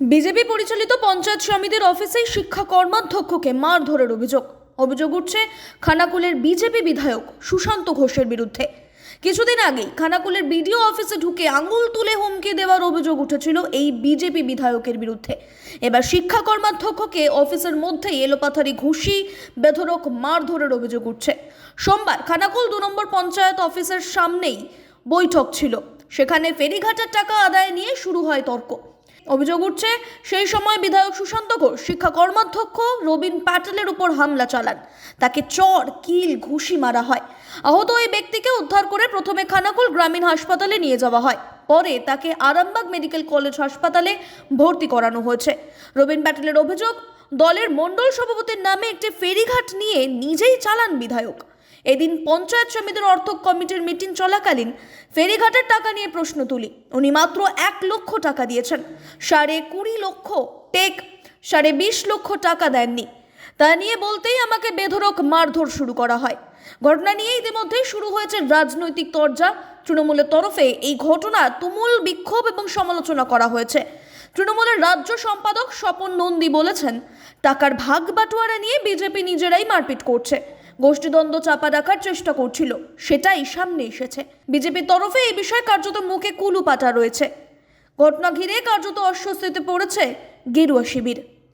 BJP পরিচালিত পঞ্চায়েত সমিতির অফিসে শিক্ষা কর্মাধ্যক্ষকে মারধরের অভিযোগ। অভিযোগ উঠছে খানাকুলের বিজেপি বিধায়ক সুশান্ত ঘোষের বিরুদ্ধে। কিছুদিন আগেই খানাকুলের বিডিও অফিসে ঢুকে আঙুল তুলে হুমকি দেওয়ার অভিযোগ উঠেছিল এই বিজেপি বিধায়কের বিরুদ্ধে। এবার শিক্ষা কর্মাধ্যক্ষকে অফিসের মধ্যেই এলোপাথারি ঘুষি, বেধরক মারধরের অভিযোগ উঠছে। সোমবার খানাকুল দু নম্বর পঞ্চায়েত অফিসের সামনেই বৈঠক ছিল। সেখানে ফেরিঘাটের টাকা আদায় নিয়ে শুরু হয় তর্ক। অভিযোগ উঠছে, সেই সময় বিধায়ক সুশান্ত ঘোষ, শিক্ষা কর্মাধ্যক্ষ রবিন প্যাটেলের উপর হামলা চালান। তাকে চর, কিল, ঘুষি মারা হয়। আহত ওই ব্যক্তিকে উদ্ধার করে প্রথমে খানাকুল গ্রামীণ হাসপাতালে নিয়ে যাওয়া হয়। পরে তাকে আরামবাগ মেডিকেল কলেজ হাসপাতালে ভর্তি করানো হয়েছে। রবিন প্যাটেলের অভিযোগ, দলের মণ্ডল সভাপতির নামে একটি ফেরিঘাট নিয়ে নিজেই চালান বিধায়ক। এদিন পঞ্চায়েত সমিতির অর্থ কমিটির মিটিং চলাকালীন ফেরিঘাটের টাকা নিয়ে প্রশ্ন তুলি। উনি মাত্র এক লক্ষ টাকা দিয়েছেন। সাড়ে কুড়ি লক্ষ টেক, সাড়ে বিশ লক্ষ টাকা দেননি। তা নিয়ে বলতেই আমাকে বেধরক মারধর শুরু করা হয়। ঘটনা নিয়ে ইতিমধ্যেই শুরু হয়েছে রাজনৈতিক তরজা। তৃণমূলের তরফে এই ঘটনা তুমুল বিক্ষোভ এবং সমালোচনা করা হয়েছে। তৃণমূলের রাজ্য সম্পাদক স্বপন নন্দী বলেছেন, টাকার ভাগ বাটোয়ারা নিয়ে বিজেপি নিজেরাই মারপিট করছে। গোষ্ঠীদ্বন্দ্ব চাপা রাখার চেষ্টা করছিল। সেটাই সামনে এসেছে। বিজেপির তরফে এই বিষয়ে কার্যত মুখে কুলু পাটা রয়েছে। ঘটনা ঘিরে কার্যত অস্বস্তিতে পড়েছে গেরুয়া শিবির।